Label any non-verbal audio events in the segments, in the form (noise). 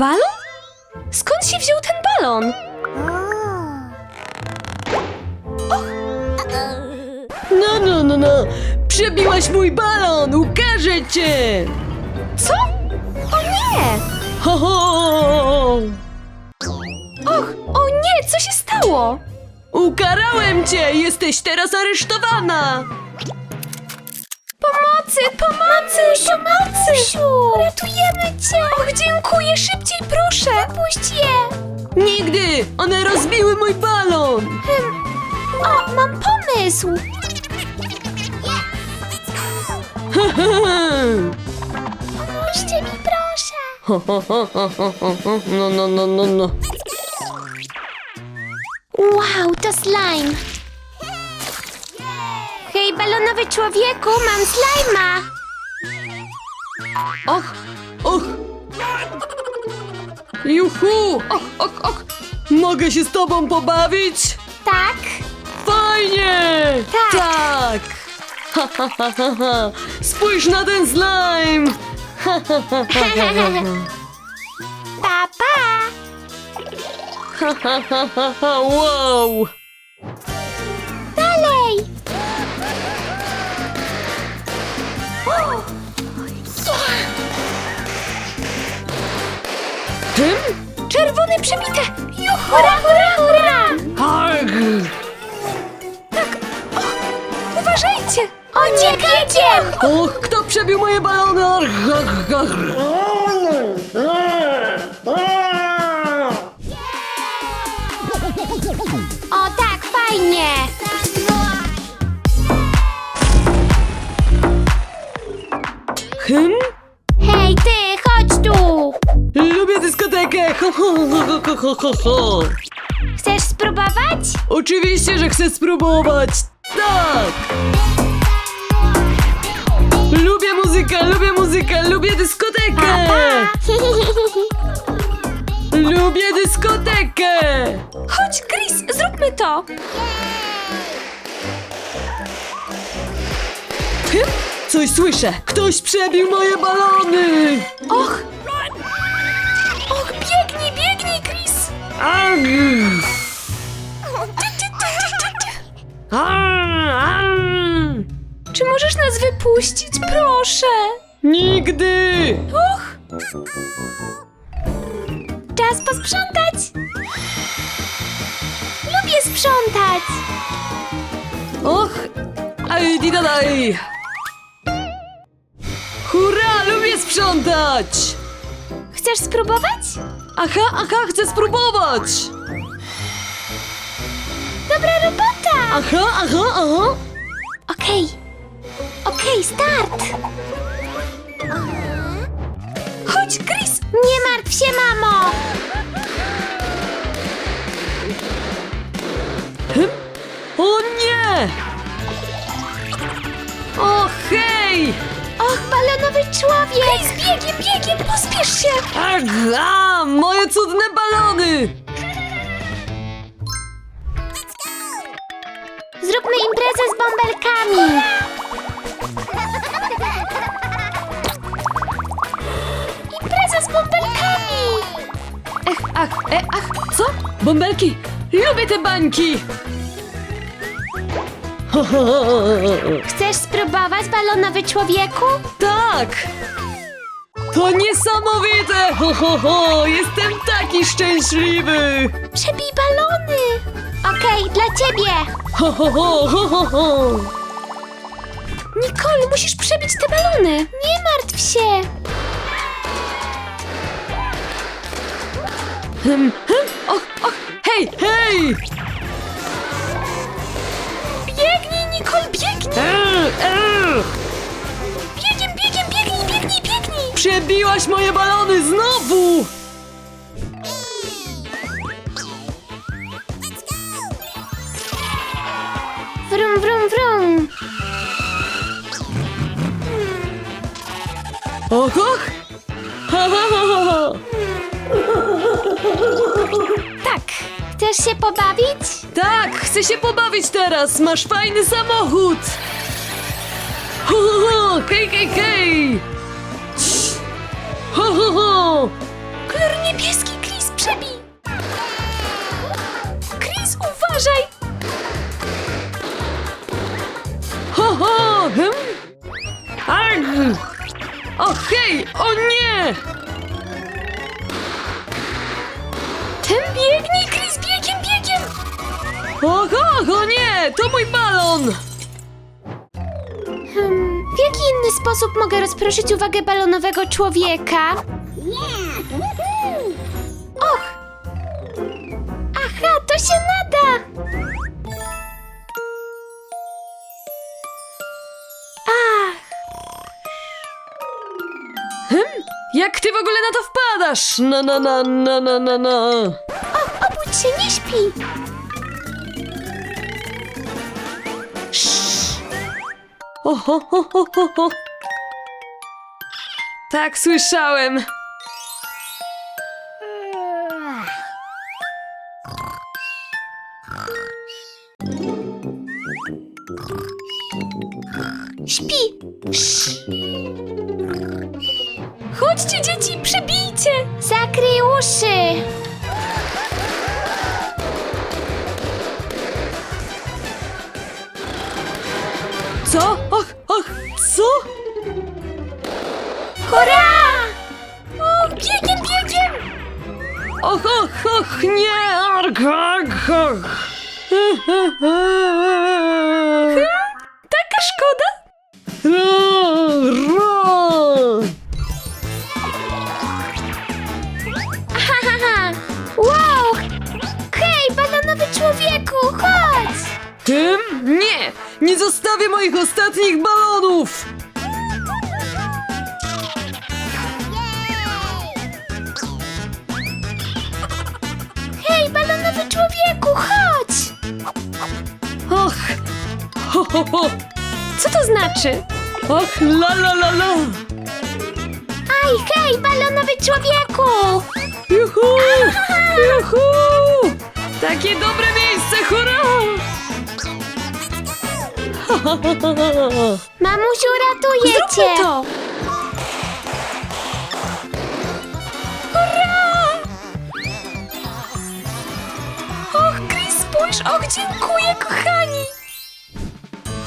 Balon? Skąd się wziął ten balon? No, no, no, no. Przebiłaś mój balon, ukażę cię. Co? O nie! Ho, ho! Och, o nie, co się stało? Ukarałem cię, jesteś teraz aresztowana. Pomocy, pomocy, pomocy! Ratujemy cię! Och, dziękuję, szybciej proszę! Puść je! Nigdy! One rozbiły mój balon! O, mam pomysł! Pomóżcie mi, proszę! No, no, no, no, no. Wow, to slime! Hej, balonowy człowieku, mam slajma! Och, och! Juhu! Och, och, och! Mogę się z tobą pobawić? Tak? Fajnie! Tak. Tak! Ha, ha, ha, ha, ha. Spójrz na ten slime! Ha, ha, ha, ha, ha, ha. Pa, pa! Ha, ha, ha, ha, ha. Wow! Tym? Czerwone przebite! Juhu! Hurra, hurra, hurra! Arg! Uważajcie! O nie, jedzie! Och, kto przebił moje balony? Arg, arg, arg. O tak, fajnie! Hm? Dyskotekę! Ho, ho, ho, ho, ho, ho, ho. Chcesz spróbować? Oczywiście, że chcę spróbować! Tak! Lubię muzykę, lubię muzykę, lubię dyskotekę! Lubię dyskotekę! Chodź, Chris, zróbmy to! Coś słyszę! Ktoś przebił moje balony! Och, Czy możesz nas wypuścić, proszę? Nigdy! Och! Czas posprzątać! Lubię sprzątać! Och! Aj, didadaj! Hurra! Lubię sprzątać! Chcesz spróbować? Aha, aha, chcę spróbować! Dobra robota! Aha, aha, aha! Okej. Okej, start! Chodź, Chris! Nie martw się, mamo! O nie! O hej! Och, balonowy człowiek! Chris, biegiem, biegiem, pospiesz się! Aga! Moje cudne balony! Zróbmy imprezę z bąbelkami! Impreza z bąbelkami! Ech, ach, e, ach, co? Bąbelki! Lubię te bańki! (laughs) Chcesz spróbować, balonowy człowieku? Tak! To niesamowite! Ho, ho, ho! Jestem taki szczęśliwy! Przebij balony! Okej, dla ciebie! Ho, ho, ho, ho, ho, ho! Nicole, musisz przebić te balony! Nie martw się! Hm, hm, och, och, hej, hej! Biegiem, biegiem, biegnij, biegnij, biegnij! Przebiłaś moje balony znowu! Wrum, wrum, wrum! Och, och! Ha, ha, ha, ha, ha. Tak! Chcesz się pobawić? Tak, chcę się pobawić teraz! Masz fajny samochód! Ho, ho, ho! Hej, hej, hej! Ho, ho, ho! Kolor niebieski, Chris, przebij! Chris, uważaj! Ho, ho, hm? Arg! O hej, o nie! Ten biegnij, Chris, biegiem, biegiem! Och, och, o nie, to mój balon! Jaki inny sposób mogę rozproszyć uwagę balonowego człowieka? Och! Aha, to się nada! Ach, Jak ty w ogóle na to wpadasz? Na, na, na, na, na, na, na. obudź się, nie śpi! O, ho, ho, ho, ho. Tak, słyszałem. Śpi! Chodźcie, dzieci, przebijcie! Zakryj uszy! Och, och, och, nie! Arg, arg, arg. (laughs) Taka szkoda! Ro, ro. Wow! Hej, balonowy człowieku, chodź! Tym? Nie! Nie zostawię moich ostatnich balonów! Ho, ho! Co to znaczy? Och, la, la, la, la! Aj, hej, balonowy człowieku! Juhu! Juhu! Takie dobre miejsce, hurra! Ha, ha, ha, ha, ha. Mamusiu, ratuje Zróbmy cię! to! Och, Chris, spójrz, och, dziękuję, kochani!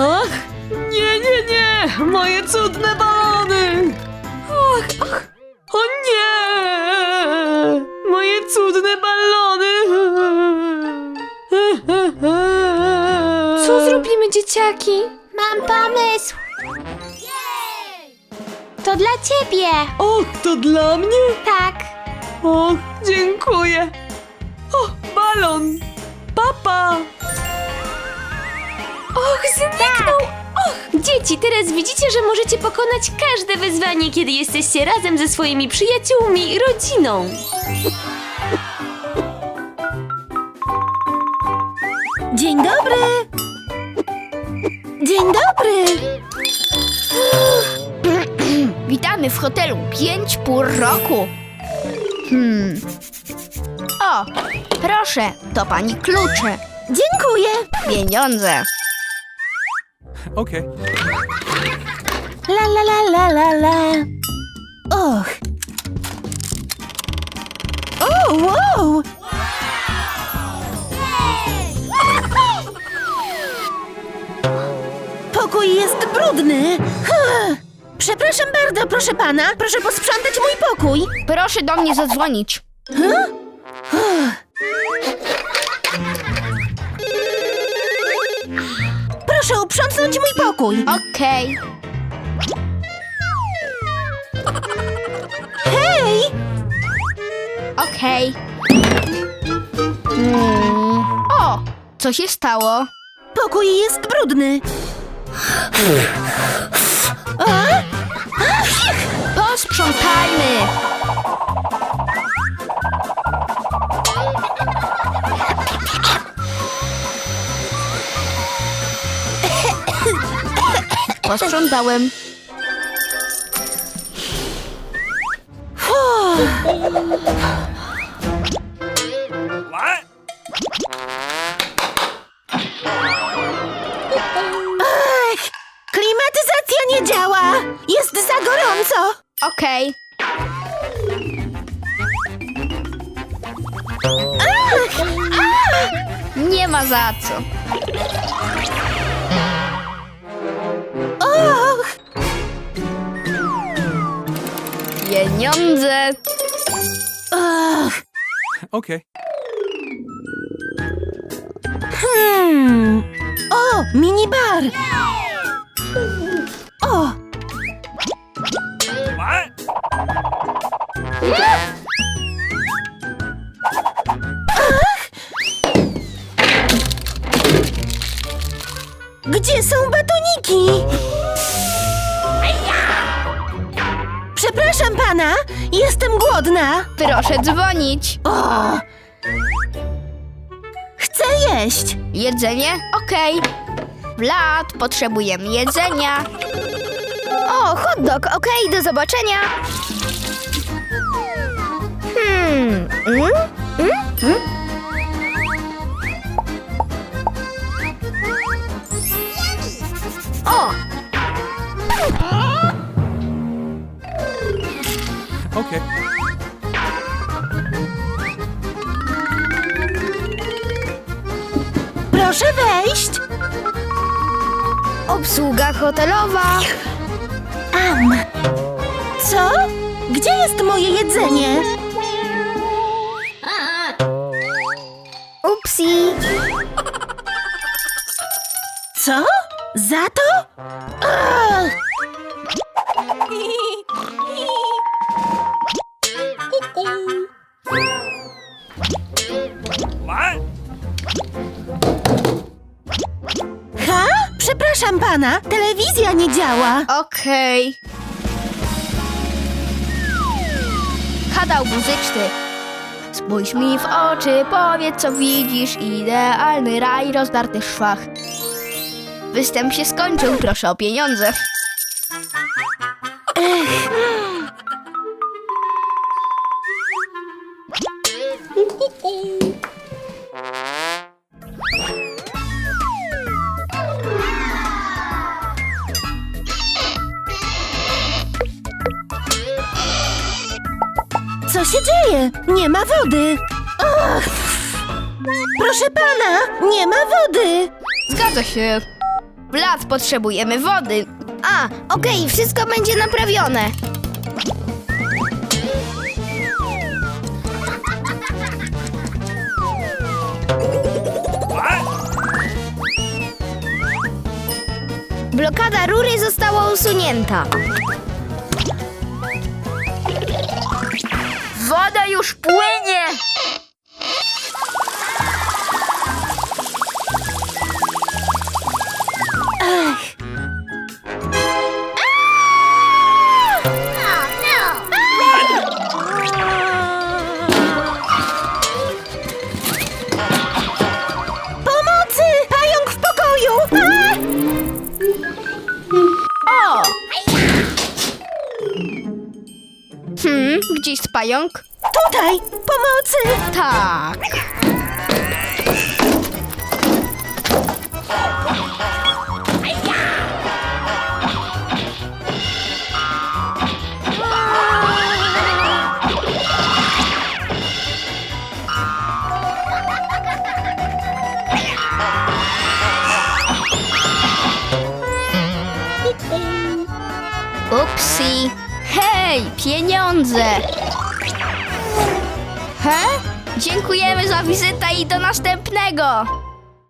Ach! Nie, nie, nie! Moje cudne balony! Och, och! O nie! Moje cudne balony! Co zrobimy, dzieciaki? Mam pomysł! To dla ciebie! Och, to dla mnie? Tak! Och, dziękuję! O, balon! Papa! Och, zniknął! Och! Dzieci, teraz widzicie, że możecie pokonać każde wyzwanie, kiedy jesteście razem ze swoimi przyjaciółmi i rodziną. Dzień dobry! Dzień dobry! Witamy w hotelu Pięć Pór Roku. Hmm. O, proszę, to pani klucze. Dziękuję. Pieniądze. Okay. La la la la la la. Och. O, wow! Pokój jest brudny. (laughs) Przepraszam bardzo, proszę pana. Proszę posprzątać mój pokój. Proszę do mnie zadzwonić. Proszę uprzątnąć mój pokój. Okej. Hej! Okej. Hmm. O, co się stało? Pokój jest brudny. Posprzątajmy. posprzątałem. Ech, klimatyzacja nie działa! Jest za gorąco! Okej. Ach! Nie ma za co. Pieniądze. Och. Okay. Hmm. O, minibar. O, What? gdzie są batoniki? Jestem głodna. Proszę dzwonić. O! Chcę jeść. Jedzenie? Okej. Vlad, potrzebujemy jedzenia. O, hot dog, okej, do zobaczenia. Jest moje jedzenie? Upsi. Co? Za to? What? Ha? Przepraszam pana, telewizja nie działa. Okej. Kanał muzyczny. Spójrz mi w oczy, powiedz co widzisz. Idealny raj rozdarty szwach. Występ się skończył, proszę o pieniądze. Co się dzieje? Nie ma wody. Ach! Proszę pana, nie ma wody. Zgadza się. Vlad, potrzebujemy wody. A, okej, wszystko będzie naprawione. Blokada rury została usunięta. Woda już płynie! Pająk? Tutaj! Pomocy! Tak. Dziękujemy za wizytę i do następnego!